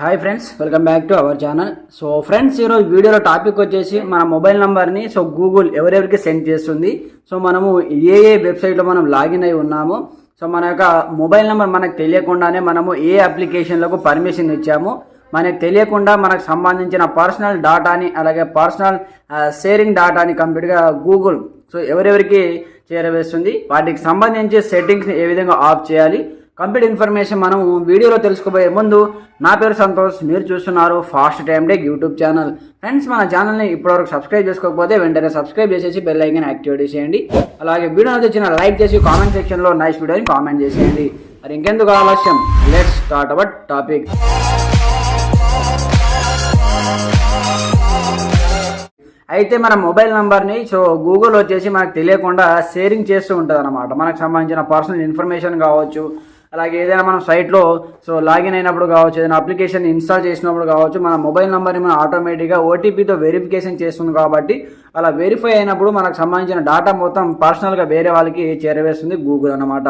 Hi friends welcome back to our channel so friends ఈరోజు వీడియోలో topic వచ్చేసి మన మొబైల్ నెంబర్ని సో గూగుల్ ఎవరెవరికి సెండ్ చేస్తుంది. సో మనము ఏ ఏ వెబ్సైట్లో మనం లాగిన్ అయి ఉన్నాము. సో మన యొక్క మొబైల్ నెంబర్ మనకు తెలియకుండానే మనము ఏ అప్లికేషన్లకు పర్మిషన్ ఇచ్చాము. మనకు తెలియకుండా మనకు సంబంధించిన పర్సనల్ డాటాని అలాగే పర్సనల్ షేరింగ్ డాటాని కంప్లీట్గా గూగుల్ సో ఎవరెవరికి చేరవేస్తుంది. వాటికి సంబంధించి సెట్టింగ్స్ని ఏ విధంగా ఆఫ్ చేయాలి. కంప్లీట్ ఇన్ఫర్మేషన్ మనం వీడియోలో తెలుసుకోబోయే ముందు నా పేరు సంతోష్ మీరు చూస్తున్నారు fast time day YouTube channel friends మన ఛానల్ని ఇప్పటివరకు సబ్స్క్రైబ్ చేసుకోకపోతే వెంటనే సబ్స్క్రైబ్ చేసేసి బెల్ ఐకన్ యాక్టివేట్ చేసేయండి. అలాగే వీడియో నచ్చిన లైక్ చేసి కామెంట్ సెక్షన్లో నైస్ వీడియోని కామెంట్ చేసేయండి. మరి ఇంకెందుకు ఆలస్యం? లెట్స్ స్టార్ట్ అవర్ టాపిక్ అయితే మన మొబైల్ నెంబర్ని సో గూగుల్ వచ్చేసి మనకు తెలియకుండా షేరింగ్ చేస్తూ ఉంటుంది అనమాట మనకు సంబంధించిన పర్సనల్ ఇన్ఫర్మేషన్ కావచ్చు అలాగే ఏదైనా మనం సైట్లో సో లాగిన్ అయినప్పుడు కావచ్చు ఏదైనా అప్లికేషన్ ఇన్స్టాల్ చేసినప్పుడు కావచ్చు మన మొబైల్ నెంబర్ని మనం ఆటోమేటిక్గా ఓటీపీతో వెరిఫికేషన్ చేస్తుంది కాబట్టి అలా వెరిఫై అయినప్పుడు మనకు సంబంధించిన డేటా మొత్తం పర్సనల్గా వేరే వాళ్ళకి చేరవేస్తుంది గూగుల్ అనమాట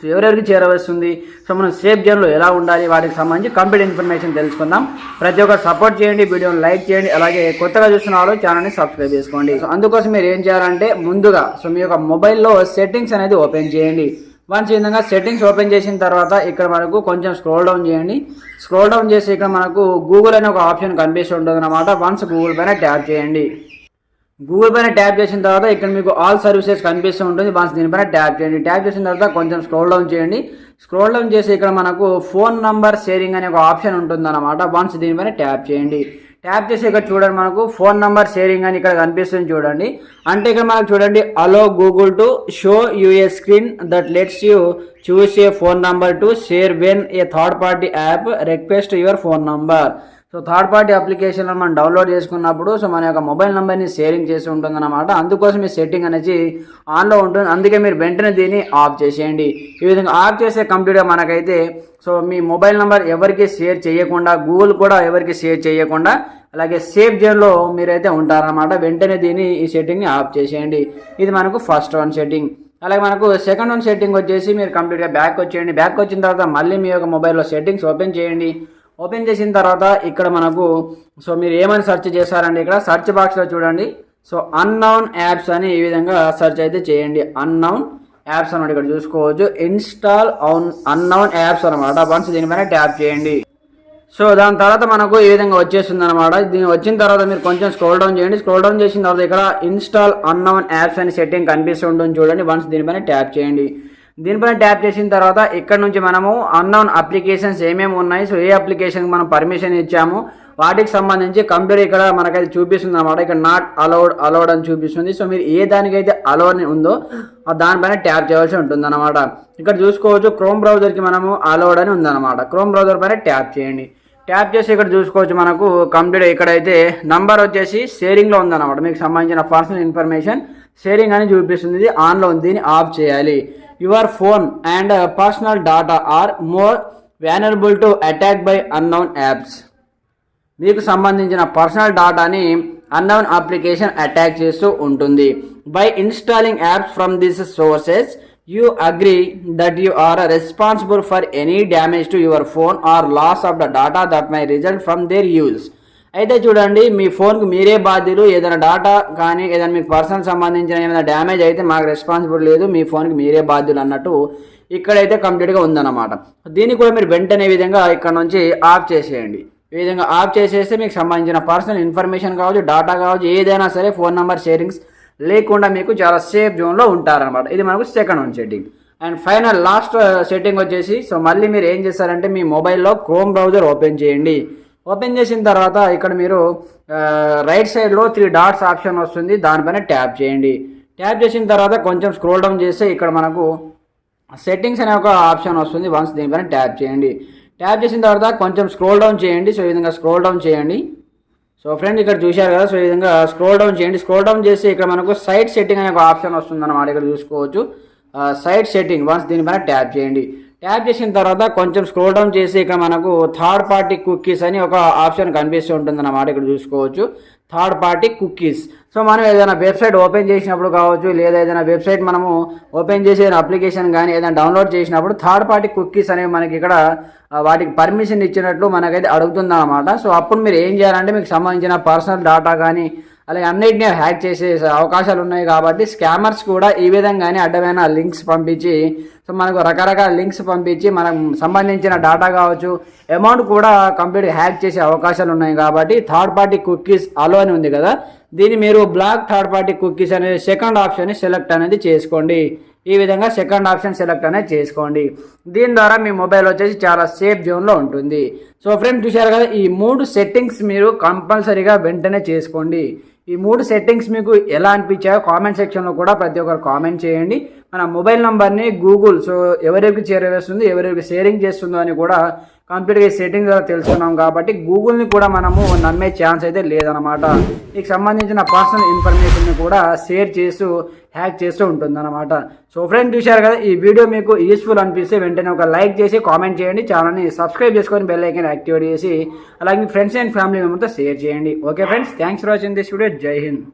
సో ఎవరెవరికి చేరవేస్తుంది? సో మనం సేఫ్ జోన్లో ఎలా ఉండాలి? వాటికి సంబంధించి కంప్లీట్ ఇన్ఫర్మేషన్ తెలుసుకుందాం. ప్రతి ఒక్కరు సపోర్ట్ చేయండి వీడియోని లైక్ చేయండి అలాగే కొత్తగా చూస్తున్న వాళ్ళు ఛానల్ని సబ్స్క్రైబ్ చేసుకోండి. సో అందుకోసం మీరు ఏం చేయాలంటే ముందుగా సో మీ యొక్క మొబైల్లో సెట్టింగ్స్ అనేది ఓపెన్ చేయండి. వన్స్ ఈ విధంగా సెట్టింగ్స్ ఓపెన్ చేసిన తర్వాత ఇక్కడ మనకు కొంచెం స్క్రోల్ డౌన్ చేయండి. స్క్రోల్ డౌన్ చేసి ఇక్కడ మనకు గూగుల్ అనే ఒక ఆప్షన్ కనిపిస్తుంటుంది అనమాట వన్స్ గూగుల్ పైన ట్యాప్ చేయండి. గూగుల్ పైన ట్యాప్ చేసిన తర్వాత ఇక్కడ మీకు ఆల్ సర్వీసెస్ కనిపిస్తూ ఉంటుంది. వన్స్ దీనిపైన ట్యాప్ చేయండి. ట్యాప్ చేసిన తర్వాత కొంచెం స్క్రోల్ డౌన్ చేయండి. స్క్రోల్ డౌన్ చేసి ఇక్కడ మనకు ఫోన్ నంబర్ షేరింగ్ అనే ఒక ఆప్షన్ ఉంటుంది అనమాట వన్స్ దీనిపైన ట్యాప్ చేయండి. ట్యాప్ చేసి ఇక్కడ చూడండి మనకు ఫోన్ నంబర్ షేరింగ్ అని ఇక్కడ కనిపిస్తుంది చూడండి. అంటే ఇక్కడ మనకు చూడండి allow Google to show you screen that lets you choose a phone number to share when a third party app request your phone number so third party application మనం download చేసుకున్నప్పుడు సో మన యొక్క మొబైల్ నెంబర్ని sharing చేసి ఉంటుందన్నమాట అందుకోసం ఈ setting అనేది ఆన్లో ఉంటుంది. అందుకే మీరు వెంటనే దీన్ని ఆఫ్ చేసేయండి. ఈ విధంగా ఆఫ్ చేసే కంప్లీట్గా మనకైతే సో మీ మొబైల్ నెంబర్ ఎవరికి షేర్ చేయకుండా గూగుల్ కూడా ఎవరికి షేర్ చేయకుండా అలాగే సేఫ్ జోన్లో మీరైతే ఉంటారన్నమాట. వెంటనే దీన్ని ఈ సెట్టింగ్ని ఆఫ్ చేసేయండి. ఇది మనకు ఫస్ట్ వన్ సెట్టింగ్ అలాగే మనకు సెకండ్ వన్ సెట్టింగ్ వచ్చేసి మీరు కంప్లీట్గా బ్యాక్ వచ్చేయండి. బ్యాక్ వచ్చిన తర్వాత మళ్ళీ మీ యొక్క మొబైల్లో సెట్టింగ్స్ ఓపెన్ చేయండి. ఓపెన్ చేసిన తర్వాత ఇక్కడ మనకు సో మీరు ఏమని సెర్చ్ చేశారండి ఇక్కడ సెర్చ్ బాక్స్లో చూడండి. సో అన్నౌన్ యాప్స్ అని ఈ విధంగా సెర్చ్ అయితే చేయండి. అన్నౌన్ యాప్స్ అన్నమాట ఇక్కడ చూసుకోవచ్చు. ఇన్స్టాల్ అవున్ అన్నౌన్ యాప్స్ అనమాట వన్స్ దీనిపైన ట్యాప్ చేయండి. సో దాని తర్వాత మనకు ఈ విధంగా వచ్చేస్తుంది అనమాట దీని వచ్చిన తర్వాత మీరు కొంచెం స్క్రోల్ డౌన్ చేయండి. స్క్రోల్ డౌన్ చేసిన తర్వాత ఇక్కడ ఇన్స్టాల్ అన్నోన్ యాప్స్ అని సెట్టింగ్ కనిపిస్తూ ఉంటుంది చూడండి. వన్స్ దీనిపైన ట్యాప్ చేయండి. దీనిపైన ట్యాప్ చేసిన తర్వాత ఇక్కడ నుంచి మనము అన్నోన్ అప్లికేషన్స్ ఏమేమి ఉన్నాయి? సో ఏ అప్లికేషన్కి మనం పర్మిషన్ ఇచ్చాము? వాటికి సంబంధించి కంప్యూటర్ ఇక్కడ మనకైతే చూపిస్తుంది అనమాట ఇక్కడ నాట్ అలౌడ్ అలౌడ్ అని చూపిస్తుంది. సో మీరు ఏ దానికైతే అలౌడ్ అని ఉందో ఆ దానిపైన ట్యాప్ చేయాల్సి ఉంటుంది అనమాట ఇక్కడ చూసుకోవచ్చు క్రోమ్ బ్రౌజర్కి మనము అలౌడ్ అని ఉందన్నమాట. క్రోమ్ బ్రౌజర్ పైన ట్యాప్ చేయండి. ట్యాప్ చేసి ఇక్కడ చూసుకోవచ్చు మనకు కంప్లీట్ ఇక్కడైతే నంబర్ వచ్చేసి షేరింగ్లో ఉందన్నమాట. మీకు సంబంధించిన పర్సనల్ ఇన్ఫర్మేషన్ షేరింగ్ అని చూపిస్తుంది. ఇది ఆన్లో ఉంది. దీన్ని ఆఫ్ చేయాలి. Your phone and personal data are more vulnerable to attack by unknown apps మీకు సంబంధించిన పర్సనల్ డాటాని అన్నౌన్ అప్లికేషన్ అటాక్ చేస్తూ ఉంటుంది. By installing apps from this sources you agree that you are responsible for any damage to your phone or loss of the data that may result from their use అయితే చూడండి మీ ఫోన్కి మీరే బాధ్యులు. ఏదైనా data కానీ ఏదైనా మీకు పర్సనల్ సంబంధించిన ఏమైనా డ్యామేజ్ అయితే మాకు రెస్పాన్సిబుల్ లేదు. మీ ఫోన్కి మీరే బాధ్యులు అన్నట్టు ఇక్కడైతే కంప్లీట్గా ఉందన్నమాట. దీన్ని కూడా మీరు వెంటనే విధంగా ఇక్కడ నుంచి ఆఫ్ చేసేయండి. ఈ విధంగా ఆఫ్ చేసేస్తే మీకు సంబంధించిన పర్సనల్ ఇన్ఫర్మేషన్ కావచ్చు డాటా కావచ్చు ఏదైనా సరే ఫోన్ నెంబర్ షేరింగ్స్ లేకుండా మీకు చాలా సేఫ్ జోన్లో ఉంటారనమాట ఇది మనకు second one setting and final last setting వచ్చేసి సో మళ్ళీ మీరు ఏం చేస్తారంటే మీ మొబైల్లో క్రోమ్ బ్రౌజర్ ఓపెన్ చేయండి. ఓపెన్ చేసిన తర్వాత ఇక్కడ మీరు రైట్ సైడ్లో త్రీ డాట్స్ ఆప్షన్ వస్తుంది. దానిపైన ట్యాప్ చేయండి. ట్యాప్ చేసిన తర్వాత కొంచెం స్క్రోల్ డౌన్ చేస్తే ఇక్కడ మనకు సెట్టింగ్స్ అనే ఒక ఆప్షన్ వస్తుంది. వన్స్ దీనిపైన ట్యాప్ చేయండి. ట్యాప్ చేసిన తర్వాత కొంచెం స్క్రోల్ డౌన్ చేయండి. సో ఈ విధంగా స్క్రోల్ డౌన్ చేయండి. సో ఫ్రెండ్ ఇక్కడ చూశారు కదా సో ఈ విధంగా స్క్రోల్ డౌన్ చేయండి. స్క్రోల్ డౌన్ చేసి ఇక్కడ మనకు సైట్ సెట్టింగ్ అనే ఒక ఆప్షన్ వస్తుందన్నమాట ఇక్కడ చూసుకోవచ్చు. సైట్ సెట్టింగ్ వన్స్ దీనిపైన ట్యాప్ చేయండి. ట్యాప్ చేసిన తర్వాత కొంచెం స్క్రోల్ డౌన్ చేసి ఇక్కడ మనకు థర్డ్ పార్టీ కుక్కీస్ అని ఒక ఆప్షన్ కనిపిస్తూ ఉంటుంది అన్నమాట ఇక్కడ చూసుకోవచ్చు. Third party cookies. సో మనం ఏదైనా వెబ్సైట్ ఓపెన్ చేసినప్పుడు కావచ్చు లేదా ఏదైనా వెబ్సైట్ మనము ఓపెన్ చేసే అప్లికేషన్ కానీ ఏదైనా డౌన్లోడ్ చేసినప్పుడు థర్డ్ పార్టీ కుక్కీస్ అనేవి మనకి ఇక్కడ వాటికి పర్మిషన్ ఇచ్చినట్లు మనకైతే అడుగుతుంది అనమాట సో అప్పుడు మీరు ఏం చేయాలంటే మీకు సంబంధించిన పర్సనల్ డేటా కానీ అలాగే అన్నిటినీ హ్యాక్ చేసే అవకాశాలు ఉన్నాయి కాబట్టి స్కామర్స్ కూడా ఈ విధంగానే అడ్డమైన లింక్స్ పంపించి సో మనకు రకరకాల లింక్స్ పంపించి మనకు సంబంధించిన డేటా కావచ్చు అమౌంట్ కూడా కంప్లీట్ హ్యాక్ చేసే అవకాశాలు ఉన్నాయి కాబట్టి థర్డ్ పార్టీ కుక్కీస్ అలో అని ఉంది కదా దీన్ని మీరు బ్లాక్ థర్డ్ పార్టీ కుక్కీస్ అనేది సెకండ్ ఆప్షన్ని సెలెక్ట్ అనేది చేసుకోండి. ఈ విధంగా సెకండ్ ఆప్షన్ సెలెక్ట్ అనేది చేసుకోండి. దీని ద్వారా మీ మొబైల్ వచ్చేసి చాలా సేఫ్ జోన్లో ఉంటుంది. సో ఫ్రెండ్స్ చూశారు కదా ఈ మూడు సెట్టింగ్స్ మీరు కంపల్సరీగా వెంటనే చేసుకోండి. ఈ మూడు సెట్టింగ్స్ మీకు ఎలా అనిపించాయో కామెంట్ సెక్షన్లో కూడా ప్రతి ఒక్కరు కామెంట్ చేయండి. మన మొబైల్ నెంబర్ని గూగుల్ సో ఎవరెవరికి చేరవేస్తుంది ఎవరికి షేరింగ్ చేస్తుందో అని కూడా కంప్లీట్గా సెట్టింగ్ ద్వారా తెలుసుకున్నాం కాబట్టి గూగుల్ని కూడా మనము నమ్మే ఛాన్స్ అయితే లేదనమాట మీకు సంబంధించిన పర్సనల్ ఇన్ఫర్మేషన్ని కూడా షేర్ చేస్తూ హ్యాక్ చేస్తూ ఉంటుందన్నమాట. సో ఫ్రెండ్ చూశారు కదా ఈ వీడియో మీకు యూస్ఫుల్ అనిపిస్తే వెంటనే ఒక లైక్ చేసి కామెంట్ చేయండి. ఛానల్ని సబ్స్క్రైబ్ చేసుకొని బెల్ ఐకన్ యాక్టివేట్ చేసి అలాగే ఫ్రెండ్స్ అండ్ ఫ్యామిలీ మెంబర్తో షేర్ చేయండి. Okay friends thanks for watching this video జై హింద్